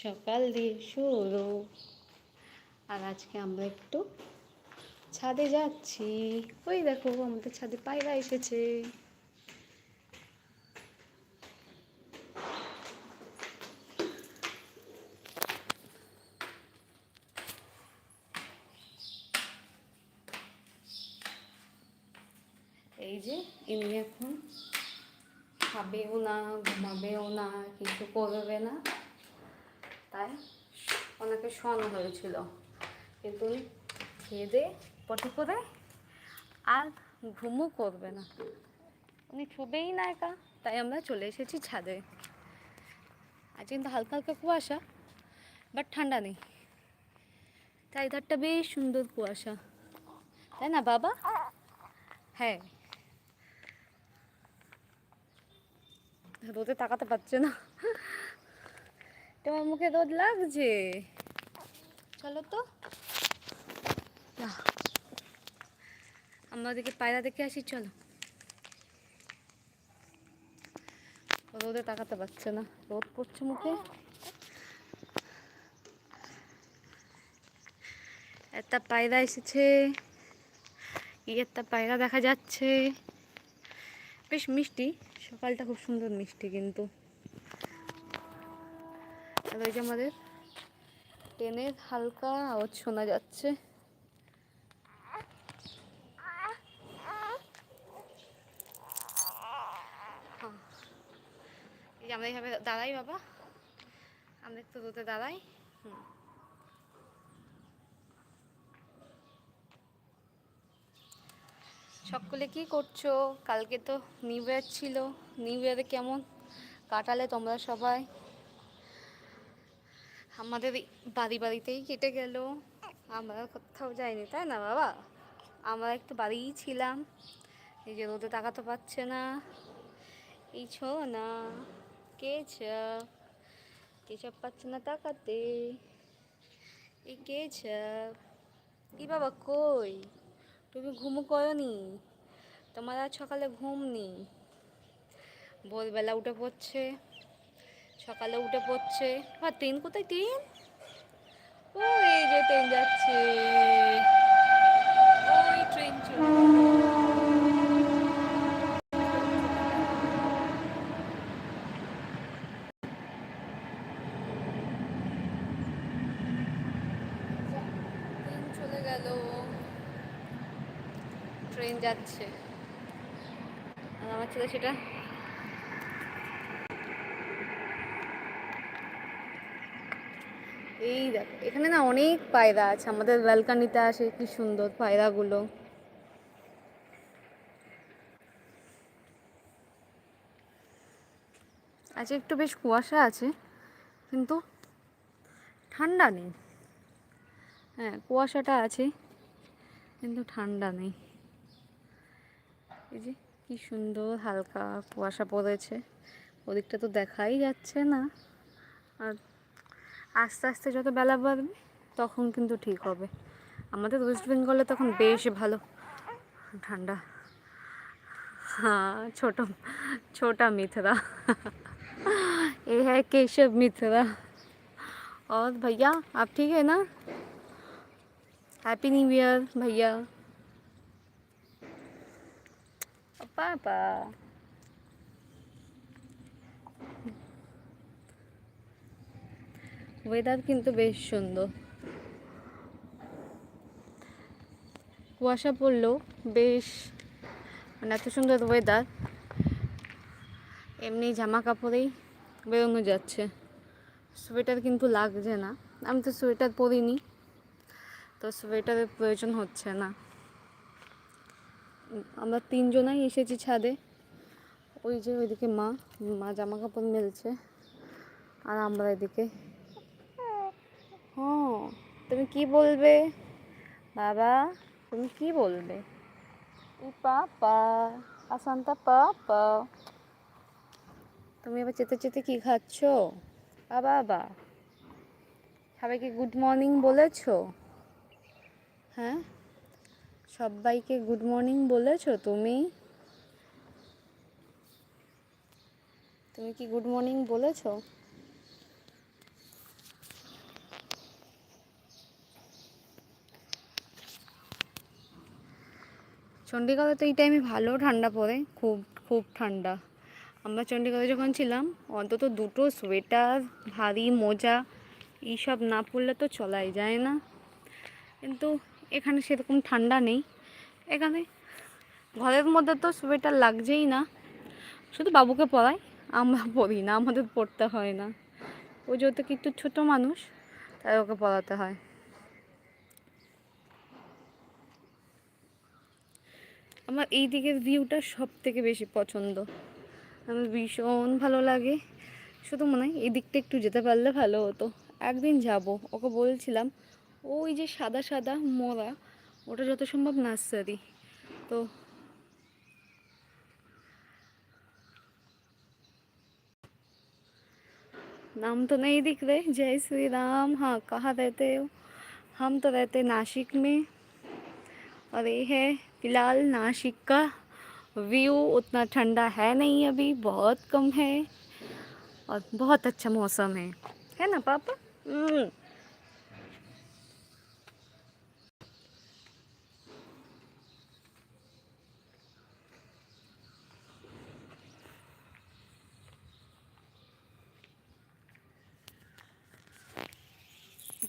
সকাল দিয়ে শুরু। আর আজকে আমরা একটু ছাদে যাচ্ছি। ওই দেখো, আমাদের ছাদে পায়রা এসেছে। এই যে এমনি এখন খাবেও না, ঘুমাবেও না, কিছু করবে না। তাই ওনাকে শোয়ানো হয়েছিল। কিন্তু উনি খেয়ে পটি করে আর ঘুমও করবে না। উনি ছুবেই না একা, তাই আমরা চলে এসেছি ছাদে। আজ কিন্তু হালকা হালকা কুয়াশা বাট ঠান্ডা নেই। তাই ধারটা বেশ সুন্দর কুয়াশা। তাই না, বাবা? হ্যাঁ। রোদে তাকাতে পারছে না। তোমার মুখে রোদ লাগছে? চলো তো। আমরা ওদিকে পায়রা দেখে আসি, চলো। রোদে তাকাতে পারছে না। রোদ পড়ছে মুখে। একটা পায়রা এসেছে। একটা পায়রা দেখা যাচ্ছে। বেশ মিষ্টি। সকালটা খুব সুন্দর মিষ্টি কিন্তু। ওই যে আমাদের ট্রেনের হালকা আওয়াজ শোনা যাচ্ছে। হ্যাঁ। এই আমরা এইভাবে দাঁড়াই বাবা। আমরা একটু রোদে দাঁড়াই। হুম। সকলে কি করছ? কালকে তো নিউ ইয়ার ছিল। নিউ ইয়ারে কেমন কাটালে তোমরা সবাই? আমাদের বাড়ি বাড়িতেই কেটে গেল। আমরা কোথাও যাইনি, তাই না বাবা? আমরা একটু বাড়িই ছিলাম। এই যে রোদে তাকাতে পারছে না। এই ছো না কেচাপ কেচাপ পাচ্ছে না তাকাতে এই কেচাপ কি বাবা কই? তুমি ঘুমো করনি? তোমার আজ সকালে ঘুম নেই। ভোরবেলা উঠে পড়ছে, সকালে উঠে পড়ছে। আর ট্রেন কোথায়? ট্রেন? ও এই যে ট্রেন যাচ্ছে। ওই ট্রেন ট্রেন চলে গেল। ট্রেন যাচ্ছে। আমার ছেলে সেটা এই দেখো, এখানে না অনেক পায়রা আছে, আমাদের ব্যালকানিতে আসে, কি সুন্দর পায়রাগুলো। আজকে একটু বেশ কুয়াশা আছে, কিন্তু ঠান্ডা নেই। হ্যাঁ কুয়াশাটা আছে, কিন্তু ঠান্ডা নেই। এই যে কি সুন্দর হালকা কুয়াশা পড়েছে ওদিকটা তো দেখাই যাচ্ছে না আর আস্তে আস্তে যত বেলা বাড়বে তখন কিন্তু ঠিক হবে আমাদের ওয়েস্ট বেঙ্গলে তখন বেশ ভালো ঠান্ডা हाँ छोटा छोटा मिथरा ये है केशव मिथरा और भैया आप ठीक है ना हैप्पी न्यू ईयर भैया पापा ওয়েদার কিন্তু বেশ সুন্দর। কুয়াশা পড়লেও বেশ মানে এত সুন্দর ওয়েদার এমনি জামা কাপড়েই বেরোনো যাচ্ছে। সোয়েটার কিন্তু লাগছে না। আমি তো সোয়েটার পরিনি। তো সোয়েটারের প্রয়োজন হচ্ছে না। আমরা তিনজনাই এসেছি ছাদে। ওই যে ওইদিকে মা মা জামা কাপড় মেলছে। আর আমরা এদিকে। হ্যাঁ তুমি কি বলবে? বাবা, তুমি কি বলবে? পাপা, আসান্তা পাপা। তুমি এবার চেতে চেতে কি খাচ্ছ? বাবা বাবা। সবাইকে গুড মর্নিং বলেছ? হ্যাঁ? সবাইকে গুড মর্নিং বলেছ তুমি? তুমি কি গুড মর্নিং বলেছ? চণ্ডীগড়ে তো এই টাইমে ভালো ঠান্ডা পড়ে, খুব খুব ঠান্ডা। আমরা চণ্ডীগড়ে যখন ছিলাম, অন্তত দুটো সোয়েটার ভারী মোজা, এইসব না পরলে তো চলাই যায় না। কিন্তু এখানে সেরকম ঠান্ডা নেই। এখানে ঘরের মধ্যে তো সোয়েটার লাগছেই না। শুধু বাবুকে পরাই আমরা পড়ি না, আমাদের পড়তে হয় না। ও যেহেতু একটু ছোটো মানুষ, তাই ওকে পড়াতে হয়। আমার এই দিকের ভিউটা সব থেকে বেশি পছন্দ। আমার ভীষণ ভালো লাগে। শুধু মনে হয় এই দিকটা একটু যেতে পারলে ভালো হতো। একদিন যাব, ওকে বলছিলাম ওই যে সাদা সাদা মোড়া ওটা যত সম্ভব নার্সারি তো नाम तो नहीं दिख रहे जय श्री राम हाँ कहाँ रहते हो हम तो रहते नासिक में और ये है फिलहाल नासिक का व्यू उतना ठंडा है नहीं अभी बहुत कम है और बहुत अच्छा मौसम है है ना पापा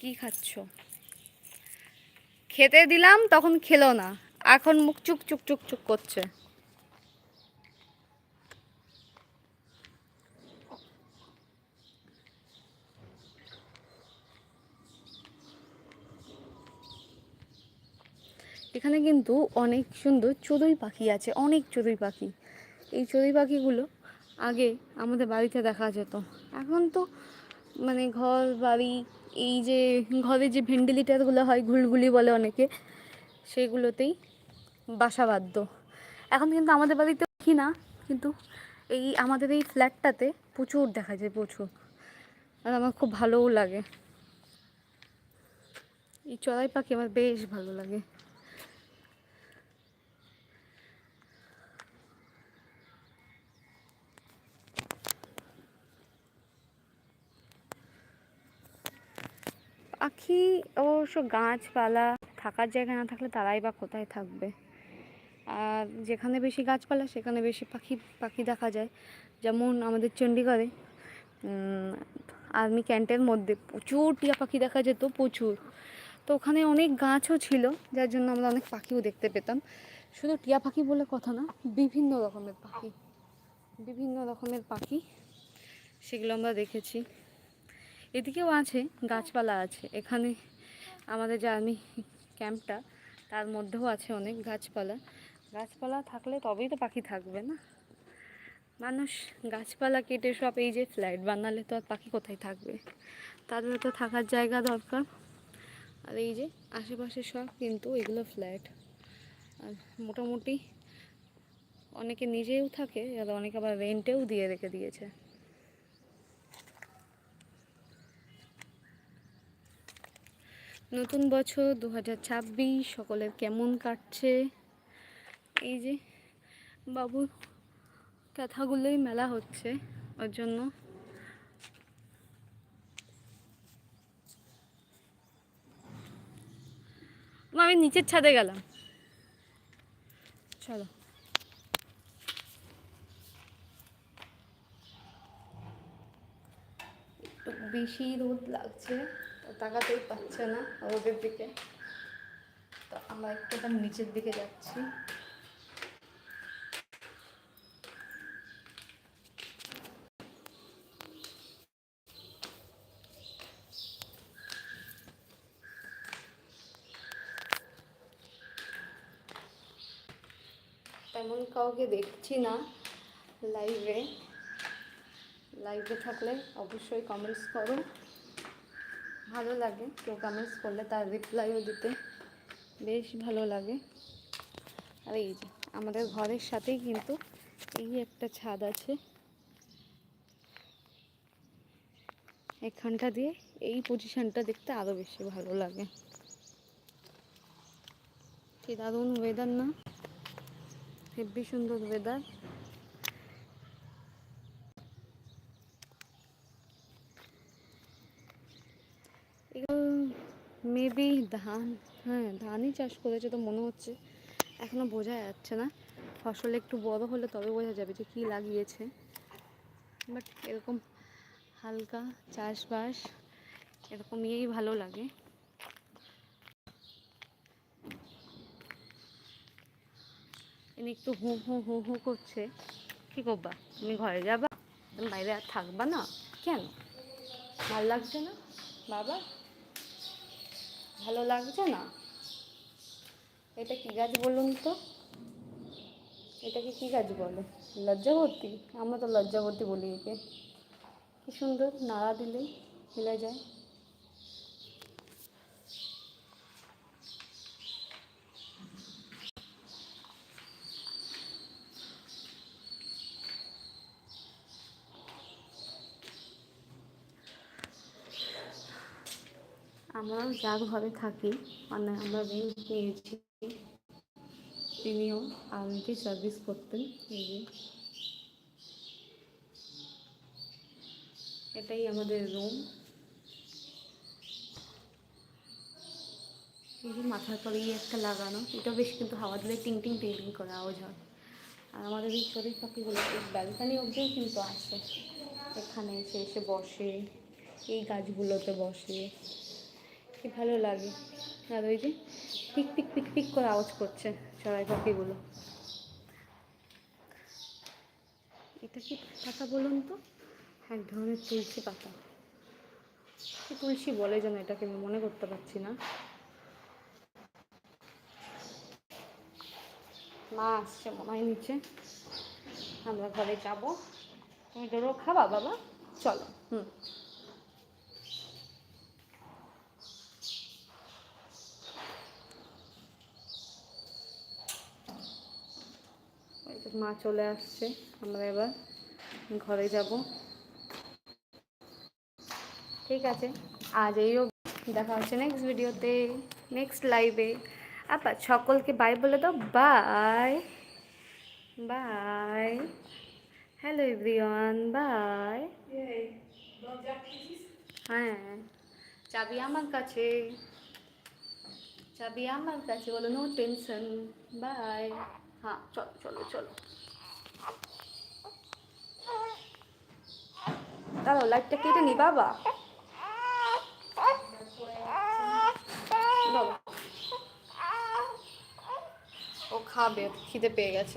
কি খাচ্ছ? খেতে দিলাম, তখন খেলো না। এখন মুখ চুক চুক চুক চুক করছে। এখানে কিন্তু অনেক সুন্দর চড়ুই পাখি আছে, অনেক চড়ুই পাখি। এই চড়ুই পাখিগুলো আগে আমাদের বাড়িতে দেখা যেত। এখন তো মানে ঘর, বাড়ি এই যে ঘরে যে ভেন্টিলেটারগুলো হয়, ঘুলঘুলি বলে অনেকে, সেগুলোতেই বাসা বাধ্য এখন কিন্তু আমাদের বাড়িতে দেখি না, কিন্তু এই আমাদের এই ফ্ল্যাটটাতে প্রচুর দেখা যায়, প্রচুর। আর আমার খুব ভালোও লাগে। এই চড়াই পাখি আমার বেশ ভালো লাগে। পাখি, অবশ্য গাছপালা, থাকার জায়গা না থাকলে তারাই বা কোথায় থাকবে? আর যেখানে বেশি গাছপালা, সেখানে বেশি পাখি পাখি দেখা যায়। যেমন আমাদের চণ্ডীগড়ে আর্মি ক্যান্টের মধ্যে প্রচুর টিয়া পাখি দেখা যেত, প্রচুর। তো ওখানে অনেক গাছও ছিল, যার জন্য আমরা অনেক পাখিও দেখতে পেতাম। শুধু টিয়া পাখি বলে কথা না, বিভিন্ন রকমের পাখি, বিভিন্ন রকমের পাখি, সেগুলো আমরা দেখেছি। এদিকেও আছে, গাছপালা আছে। এখানে আমাদের যে আর্মি ক্যাম্পটা, তার মধ্যেও আছে অনেক গাছপালা। গাছপালা থাকলে তবেই তো পাখি থাকবে না। মানুষ গাছপালা কেটে সব এই যে ফ্ল্যাট বানালে তো আর পাখি কোথায় থাকবে? তাদের তো থাকার জায়গা দরকার। আর এই যে আশেপাশে সব কিন্তু এগুলো ফ্ল্যাট। আর মোটামুটি অনেকে নিজেও থাকে আর অনেকে আবার রেন্টেও দিয়ে রেখে দিয়েছে। নতুন বছর দু ছাব্বিশ, সকলের কেমন কাটছে? এই যে বাবুর কথাগুলোই মেলা হচ্ছে ওর জন্য। আমি নিচের ছাদে গেলাম। চলো। বেশি রোদ লাগছে। তাকাতেই পাচ্ছে না রোদের দিকে। তো আমরা একটু নিচের দিকে যাচ্ছি। তেমন কাউকে দেখছি না লাইভে লাইভে থাকলে অবশ্যই কমেন্টস করো। ভালো লাগে, কেউ কমেন্টস করলে তার রিপ্লাইও দিতে। বেশ ভালো লাগে। আর এই যে, আমাদের ঘরের সাথেই কিন্তু এই একটা ছাদ আছে। এখানটা দিয়ে এই পজিশনটা দেখতে আরও বেশি ভালো লাগে। কি দারুণ ওয়েদার না? হেব্বি সুন্দর ওয়েদার মেবি ধান হ্যাঁ ধানই চাষ করেছে তো মনে হচ্ছে। এখনও বোঝা যাচ্ছে না। ফসল একটু বড় হলে তবে বোঝা যাবে যে কী লাগিয়েছে। বাট এরকম হালকা চাষবাস এরকম ইয়েই ভালো লাগে। এনে একটু হু হু হু হু করছে। কী করবা? তুমি ঘরে যাবা? বাইরে আর থাকবা না? কেন? ভালো লাগছে না? বাবা? ভালো লাগছে না? এটা কি গাছ বলুন তো? এটাকে কি গাছ বলে? লজ্জাবতী? আমরা তো লজ্জাবতী বলি একে। কি সুন্দর, নাড়া দিলে মিলে যায়। আমরাও যার ঘরে থাকি মানে আমরা রেন্ট নিয়েছি, তিনিও আলটি সার্ভিস করতেন, এই যে। এটাই আমাদের রুম এই যে মাথার পরে একটা লাগানো এটা বেশ কিন্তু হাওয়া দিলে টিং টিং টিং টিং করে আওয়াজ হয়। আর আমাদের এই চড়ুই পাখিগুলো ব্যালকানি অবধিও কিন্তু আসে এখানে এসে এসে বসে, এই গাছগুলোতে বসে। কি ভালো লাগে। আর ওই যে পিক পিক পিক পিক করে আওয়াজ করছে চড়াই পাখিগুলো এটা কি পাতা বলুন তো? এক ধরনের তুলসী পাতা। তুলসী বলে যেন এটাকে আমি মনে করতে পারছি না। মা আসছে, মনে হয় নিচে। আমরা ঘরে যাব। তুমি ডোরো খাবা বাবা? চলো, হুম। মা চলে আসছে। আমরা এবার ঘরে যাব। ঠিক আছে, আজ এই দেখা হচ্ছে নেক্সট ভিডিওতে নেক্সট লাইভে আবার সকলকে বাই বলে দাও। Bye bye hello everyone bye হ্যাঁ চাবি আমার কাছে। চাবি আমার কাছে, বলো নো টেনশন বাই হ্যাঁ চলো চলো চলো। দাঁড়াও লাইটটা কেটে নি বাবা। ও খাবে খিদে পেয়ে গেছে।